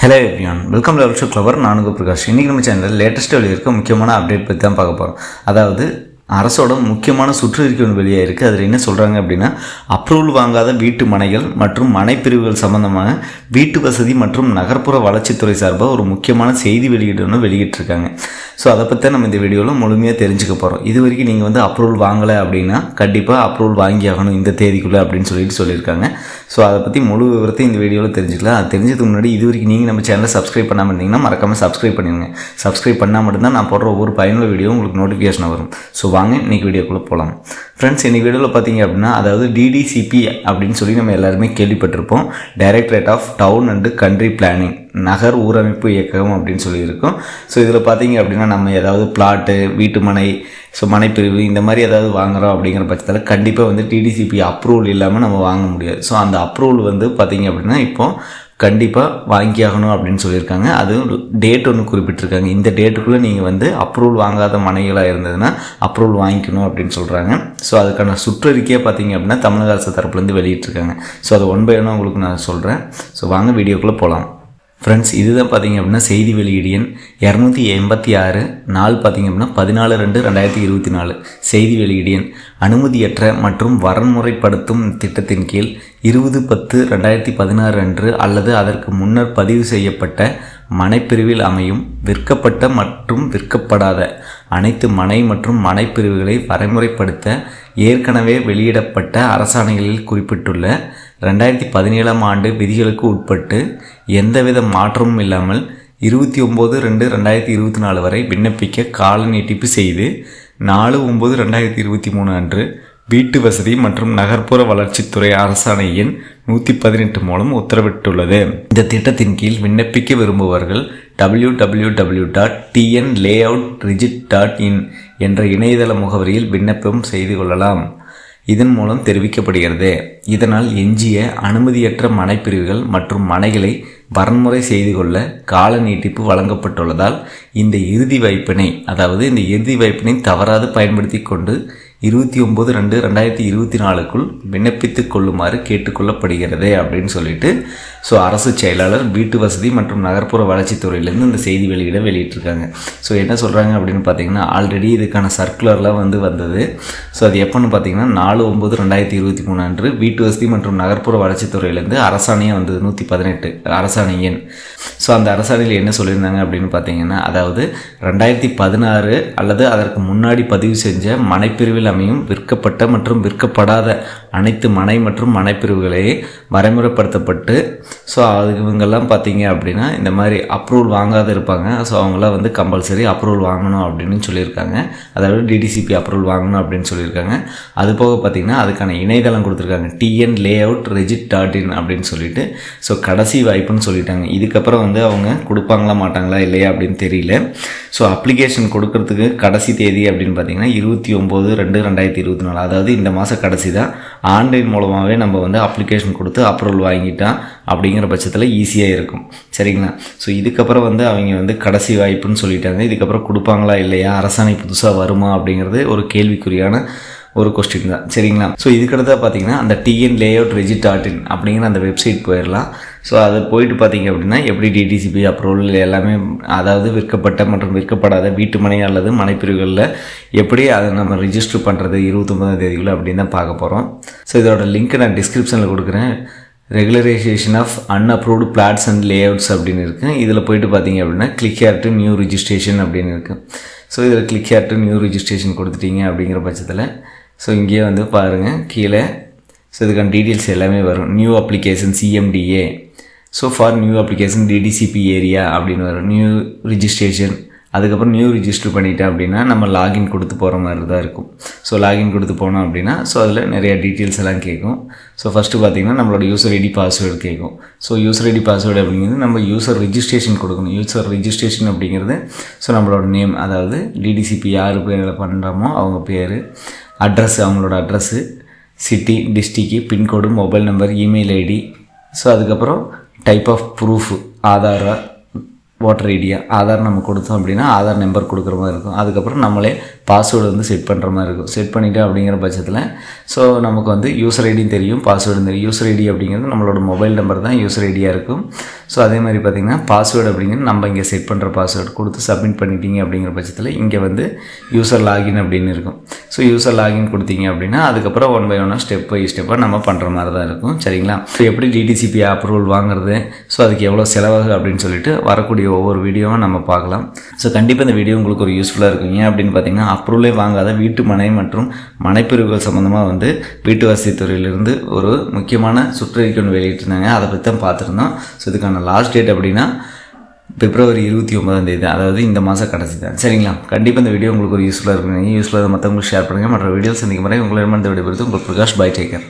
Hello everyone welcome level show clever நானுங்க பிரகாஷ். இன்றைக்கி நம்ம சேனலில் லேட்டஸ்ட் வெளியிருக்க முக்கியமான அப்டேட் பற்றி தான் பார்க்க போகிறோம் அதாவது அரசோட முக்கியமான சுற்றறிக்கை ஒன்று வெளியாக இருக்குது அதில் என்ன சொல்கிறாங்க அப்படின்னா அப்ரூவல் வாங்காத வீட்டு மனைகள் மற்றும் மனைப்பிரிவுகள் சம்பந்தமாக வீட்டு வசதி மற்றும் நகர்ப்புற வளர்ச்சித்துறை சார்பாக ஒரு முக்கியமான செய்தி வெளியீடு ஒன்று வெளியிட்டிருக்காங்க. ஸோ அதை பற்றி நம்ம இந்த வீடியோவில் முழுமையாக தெரிஞ்சுக்க போகிறோம் இது வரைக்கும் நீங்கள் வந்து அப்ரூவல் வாங்கலை அப்படின்னா கண்டிப்பாக அப்ரூவல் வாங்கி ஆகணும் இந்த தேதிக்குள்ளே அப்படின்னு சொல்லிட்டு சொல்லியிருக்காங்க. ஸோ அதை பற்றி முழு விவரத்தை இந்த வீடியோவில் தெரிஞ்சுக்கலாம். அது தெரிஞ்சதுக்கு முன்னாடி இது வரைக்கும் நீங்கள் நம்ம சேனலை சப்ஸ்கிரைப் பண்ணாமல் இருந்தீங்கன்னா மறக்காமல் சப்ஸ்கிரைப் பண்ணிடுங்க. சப்ஸ்கிரைப் பண்ணால் மட்டும்தான் நான் போடுற ஒவ்வொரு பயனுள்ள வீடியோ உங்களுக்கு நோட்டிஃபிகேஷன் வரும். ஸோ வாங்க இன்றைக்கி வீடியோக்குள்ளே போகலாம் ஃப்ரெண்ட்ஸ் இன்றைக்கி வீடியோவில் பார்த்தீங்க அப்படின்னா அதாவது டிடிசிபி அப்படின்னு சொல்லி நம்ம எல்லாருமே கேள்விப்பட்டிருப்போம். Directorate of town and country planning நகர் ஊரமைப்பு இயக்கம் அப்படின்னு சொல்லியிருக்கோம். ஸோ இதில் பார்த்தீங்க அப்படின்னா நம்ம ஏதாவது பிளாட்டு வீட்டு மனை ஸோ மனைப்பிரிவு இந்த மாதிரி ஏதாவது வாங்குறோம் அப்படிங்கிற பட்சத்தில் கண்டிப்பாக வந்து டிடிசிபி அப்ரூவல் இல்லாமல் நம்ம வாங்க முடியாது. ஸோ அந்த அப்ரூவல் வந்து பார்த்தீங்க அப்படின்னா இப்போது கண்டிப்பாக வாங்கி ஆகணும் அப்படின்னு சொல்லியிருக்காங்க. அதுவும் டேட் ஒன்று குறிப்பிட்டிருக்காங்க. இந்த டேட்டுக்குள்ளே நீங்கள் வந்து அப்ரூவல் வாங்காத மனைகளாக இருந்ததுன்னா அப்ரூவல் வாங்கிக்கணும் அப்படின்னு சொல்கிறாங்க ஸோ அதுக்கான சுற்றறிக்கையாக பார்த்தீங்க அப்படின்னா தமிழக அரசு தரப்புலேருந்து வெளியிட்டிருக்காங்க. ஸோ அது ஒன் பை ஒன்னாக உங்களுக்கு நான் சொல்கிறேன் ஸோ வாங்க வீடியோக்குள்ளே போகலாம் ஃப்ரெண்ட்ஸ் இதுதான் பார்த்தீங்க அப்படின்னா செய்தி வெளியீடு எண் இரநூத்தி எண்பத்தி ஆறு நாள் பார்த்தீங்க அப்படின்னா பதினாலு ரெண்டு ரெண்டாயிரத்தி இருபத்தி நாலு. செய்தி வெளியீடு எண் அனுமதியற்ற மற்றும் வரன்முறைப்படுத்தும் திட்டத்தின் கீழ் இருபது பத்து ரெண்டாயிரத்தி பதினாறு அன்று அல்லது அதற்கு முன்னர் பதிவு செய்யப்பட்ட மனைப்பிரிவில் அமையும் விற்கப்பட்ட மற்றும் விற்கப்படாத அனைத்து மனை மற்றும் மனைப்பிரிவுகளை வரைமுறைப்படுத்த ஏற்கனவே வெளியிடப்பட்ட அரசாணைகளில் குறிப்பிட்டுள்ள ரெண்டாயிரத்தி பதினேழாம் ஆண்டு விதிகளுக்கு உட்பட்டு எந்தவித மாற்றமும் இல்லாமல் இருபத்தி ஒம்பது ரெண்டு ரெண்டாயிரத்தி இருபத்தி நாலு வரை விண்ணப்பிக்க கால நீட்டிப்பு செய்து நாலு ஒம்பது ரெண்டாயிரத்தி இருபத்தி மூணு அன்று வீட்டு வசதி மற்றும் நகர்ப்புற வளர்ச்சித்துறை அரசாணை எண் நூற்றி பதினெட்டு மூலம் உத்தரவிட்டுள்ளது. இந்த திட்டத்தின் கீழ் விண்ணப்பிக்க விரும்புபவர்கள் W W W dot TN layout rigid dot in என்ற இணையதள முகவரியில் விண்ணப்பம் செய்து கொள்ளலாம். இதன் மூலம் தெரிவிக்கப்படுகிறது. இதனால் எஞ்சிய அனுமதியற்ற மனைப்பிரிவுகள் மற்றும் மனைகளை வரன்முறை செய்து கொள்ள கால நீட்டிப்பு வழங்கப்பட்டுள்ளதால் இந்த இறுதி வைப்பினை அதாவது இந்த இறுதி வைப்பினை தவறாது பயன்படுத்தி கொண்டு இருபத்தி ஒம்பது ரெண்டு ரெண்டாயிரத்தி இருபத்தி நாலுக்குள் விண்ணப்பித்து கொள்ளுமாறு கேட்டுக்கொள்ளப்படுகிறது அப்படின்னு சொல்லிட்டு ஸோ அரசு செயலாளர் வீட்டு வசதி மற்றும் நகர்ப்புற வளர்ச்சித்துறையிலேருந்து இந்த செய்தி வெளியிட வெளியிட்டிருக்காங்க. ஸோ என்ன சொல்கிறாங்க அப்படின்னு பார்த்தீங்கன்னா ஆல்ரெடி இதுக்கான சர்க்குலர்லாம் வந்து வந்தது. ஸோ அது எப்போன்னு பார்த்தீங்கன்னா நாலு ஒம்பது ரெண்டாயிரத்தி இருபத்தி மூணு அன்று வீட்டு வசதி மற்றும் நகர்ப்புற வளர்ச்சித்துறையிலேருந்து அரசாணையாக வந்தது நூற்றி பதினெட்டு அரசாணை எண். ஸோ அந்த அரசாணையில் என்ன சொல்லியிருந்தாங்க அப்படின்னு பார்த்தீங்கன்னா அதாவது ரெண்டாயிரத்தி பதினாறு அல்லது அதற்கு முன்னாடி பதிவு செஞ்ச மனைப்பிரிவில் அமையும் விற்கப்பட்ட மற்றும் விற்கப்படாத அனைத்து மனை மற்றும் மனைப்பிரிவுகளே வரைமுறைப்படுத்தப்பட்டு ஸோ அது இவங்கெல்லாம் பார்த்தீங்க அப்படின்னா இந்த மாதிரி அப்ரூவல் வாங்காத இருப்பாங்க. ஸோ அவங்களாம் வந்து கம்பல்சரி அப்ரூவல் வாங்கணும் அப்படின்னு சொல்லியிருக்காங்க. அதாவது டிடிசிபி அப்ரூவல் வாங்கணும் அப்படின்னு சொல்லியிருக்காங்க. அது போக பார்த்திங்கன்னா அதுக்கான இணையதளம் கொடுத்துருக்காங்க. டிஎன் லே அவுட் ரெஜிட் டாட் இன் அப்படின்னு சொல்லிட்டு. ஸோ கடைசி வாய்ப்புன்னு சொல்லிட்டாங்க. இதுக்கப்புறம் வந்து அவங்க கொடுப்பாங்களா மாட்டாங்களா இல்லையா அப்படின்னு தெரியல. ஸோ அப்ளிகேஷன் கொடுக்கறதுக்கு கடைசி தேதி அப்படின்னு பார்த்தீங்கன்னா இருபத்தி ஒம்பது ரெண்டு ரெண்டாயிரத்தி இருபத்தி நாலு. அதாவது இந்த மாதம் கடைசி தான். ஆன்லைன் மூலமாகவே நம்ம வந்து அப்ளிகேஷன் கொடுத்து அப்ரூவல் வாங்கிட்டான் அப்படிங்கிற பட்சத்தில் ஈஸியாக இருக்கும். சரிங்களா? ஸோ இதுக்கப்புறம் வந்து அவங்க வந்து கடைசி வாய்ப்புன்னு சொல்லிட்டாங்க. இதுக்கப்புறம் கொடுப்பாங்களா இல்லையா? அரசாணை புதுசாக வருமா அப்படிங்கிறது ஒரு கேள்விக்குறியான ஒரு கொஸ்டின் தான். சரிங்களா? ஸோ இதுக்கடுத்து பார்த்தீங்கன்னா அந்த டிஎன் லேஅவுட் ரெஜிட் டாட் இன் அப்படிங்கிற அந்த வெப்சைட் போயிடலாம். ஸோ அதை போயிட்டு பார்த்தீங்க அப்படின்னா எப்படி டிடிசிபி அப்ரூவல் எல்லாமே அதாவது விற்கப்பட்ட மற்றும் விற்கப்படாத வீட்டு மனை அல்லது மனைப்பிரிவுகளில் எப்படி அதை நம்ம ரிஜிஸ்டர் பண்ணுறது இருபத்தொம்பதாம் தேதிக்குள்ளே அப்படின்னு தான் பார்க்க போகிறோம் ஸோ இதோட லிங்க் நான் டிஸ்கிரிப்ஷனில் கொடுக்குறேன். Regularisation of unapproved plots and layouts அப்படின்னு இருக்குது இதில் போயிட்டு பார்த்தீங்க அப்படின்னா click here to new registration அப்படின்னு இருக்குது ஸோ இதில் click here to new registration கொடுத்துட்டீங்க அப்படிங்கிற பட்சத்தில் ஸோ இங்கேயே வந்து பாருங்கள் கீழே. ஸோ இதுக்கான டீட்டெயில்ஸ் எல்லாமே வரும். New application CMDA so for new application DTCP area அப்படின்னு வரும். நியூ ரிஜிஸ்ட்ரேஷன் அதுக்கப்புறம் நியூ ரிஜிஸ்டர் பண்ணிட்டேன் அப்படின்னா நம்ம லாகின் கொடுத்து போகிற மாதிரி தான் இருக்கும். ஸோ லாகின் கொடுத்து போனோம் அப்படின்னா ஸோ அதில் நிறைய டீட்டெயில்ஸ் எல்லாம் கேட்கும். ஸோ ஃபஸ்ட்டு பார்த்திங்கன்னா நம்மளோட யூசர் ஐடி பாஸ்வேர்டு கேட்கும். ஸோ யூசர் ஐடி பாஸ்வேர்டு அப்படிங்கிறது நம்ம யூசர் ரிஜிஸ்ட்ரேஷன் கொடுக்கணும். யூசர் ரிஜிஸ்ட்ரேஷன் அப்படிங்கிறது ஸோ நம்மளோட நேம் அதாவது டிடிசிபி யார் பேரில் பண்ணுறோமோ அவங்க பேர் அட்ரஸ் அவங்களோட address city district pincode mobile number email ID so அதுக்கப்புறம் டைப் ஆஃப் ப்ரூஃப் ஆதாரா ஓட்டர் ஐடியா ஆதார் நம்ம கொடுத்தோம் அப்படின்னா ஆதார் நம்பர் கொடுக்குற மாதிரி இருக்கும். அதுக்கப்புறம் நம்மளே பாஸ்வேர்டு வந்து செட் பண்ணுற மாதிரி இருக்கும். செட் பண்ணிவிட்டு அப்படிங்கிற பட்சத்தில் ஸோ நமக்கு வந்து யூசர் ஐடியும் தெரியும் பாஸ்வேர்டும் தெரியும். யூசர் ஐடி அப்படிங்கிறது நம்மளோட மொபைல் நம்பர் தான் யூசர் ஐடியாக இருக்கும். ஸோ அதே மாதிரி பார்த்திங்கன்னா பாஸ்வேர்டு அப்படிங்கிறது நம்ம இங்கே செட் பண்ணுற பாஸ்வேர்டு கொடுத்து சப்மிட் பண்ணிட்டீங்க அப்படிங்கிற பட்சத்தில் இங்கே வந்து யூசர் லாகின் அப்படின்னு இருக்கும். ஸோ யூசர் லாகின் கொடுத்தீங்க அப்படின்னா அதுக்கப்புறம் ஒன் பை ஒன்னாக ஸ்டெப் பை ஸ்டெப்பாக நம்ம பண்ணுற மாதிரி தான் இருக்கும். சரிங்களா? ஸோ எப்படி டிடிசிபி அப்ரூவல் வாங்குறது? ஸோ அதுக்கு எவ்வளோ செலவாகும் அப்படின்னு சொல்லிட்டு வரக்கூடிய ஒவ்வொரு வீடியோவும் நம்ம பார்க்கலாம். ஸோ கண்டிப்பாக இந்த வீடியோ உங்களுக்கு ஒரு யூஸ்ஃபுல்லாக இருக்கும். ஏன் அப்படின்னு பார்த்தீங்கன்னா அப்ரூவலே வாங்காத வீட்டு மனை மற்றும் மனைப்பிரிவுகள் சம்மந்தமாக வந்து வீட்டு வசதி துறையிலிருந்து ஒரு முக்கியமான சுற்றறிக்கை ஒன்று வெளியிட்டிருந்தாங்க. அதை பற்றி தான் பார்த்துருந்தோம். ஸோ இதுக்கான லாஸ்ட் டேட் அப்படின்னா பிப்ரவரி இருபத்தி ஒன்பதாம் தேதி அதாவது இந்த மாதம் கடைசி தான். சரிங்களா? கண்டிப்பாக இந்த வீடியோ உங்களுக்கு ஒரு யூஸ்ஃபுல்லாக இருக்கும். யூஸ்ஃபுல்லாக மற்றவங்களுக்கு ஷேர் பண்ணுங்கள் மற்ற வீடியோ சந்திக்கும் முறை உங்களிடமிருந்து விடைபெறுது உங்கள் பிரகாஷ் பை டேக்கர்.